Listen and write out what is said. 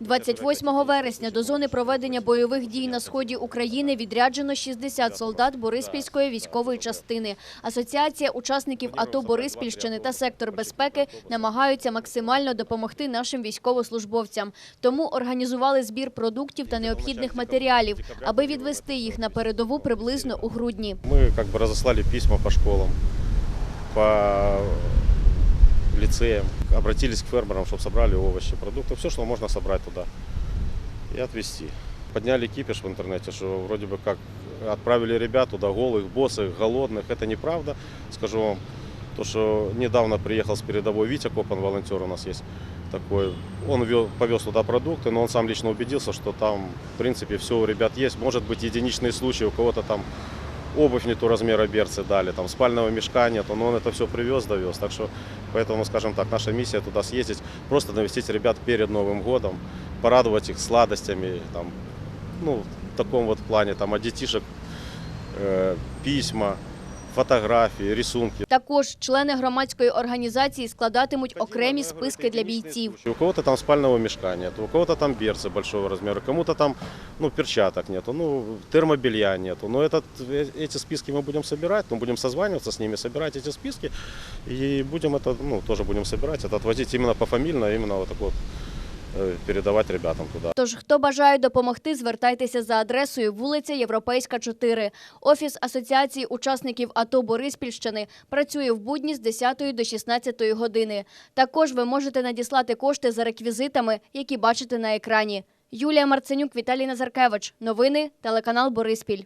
28 вересня до зони проведення бойових дій на сході України відряджено 60 солдат Бориспільської військової частини. Асоціація учасників АТО Бориспільщини та сектор безпеки намагаються максимально допомогти нашим військовослужбовцям. Тому організували збір продуктів та необхідних матеріалів, аби відвести їх на передову приблизно у грудні. Мы как бы разослали письма по школам, по лицеям, обратились к фермерам, чтобы собрали овощи, продукты, все, что можно собрать туда и отвезти. Подняли кипиш в интернете, что вроде бы как отправили ребят туда голых, босых, голодных. Это неправда, скажу вам. То, что недавно приехал с передовой Витя Копан, волонтер у нас есть такой. Он вё- повез туда продукты, но он сам лично убедился, что там, в принципе, все у ребят есть. Может быть, единичные случаи, у кого-то там обувь не ту размера берцы дали, там спального мешка нету, но он это все привез, довез. Так что, поэтому, скажем так, наша миссия туда съездить, просто навестить ребят перед Новым годом, порадовать их сладостями, там, ну, в таком вот плане, там, от детишек э, письма, фотографии, рисунки. Також члени громадської організації складатимуть окремі списки для бійців. У кого-то там спального мешка нет, у кого-то там берцы большого размера, кому-то там ну, перчаток нету, ну, термобелья нету. Но этот, э, эти списки мы будем собирать, мы будем созваниваться с ними, собирать эти списки и будем это, ну, тоже будем собирать, это отвозить именно пофамильно, именно вот так вот э, передавать ребятам туда. Тож, хто бажає допомогти, звертайтеся за адресою вулиця Європейська, 4. Офіс Асоціації учасників АТО Бориспільщини працює в будні з 10 до 16 години. Також ви можете надіслати кошти за реквізитами, які бачите на екрані. Юлія Марценюк, Віталій Назаркевич. Новини, телеканал Бориспіль.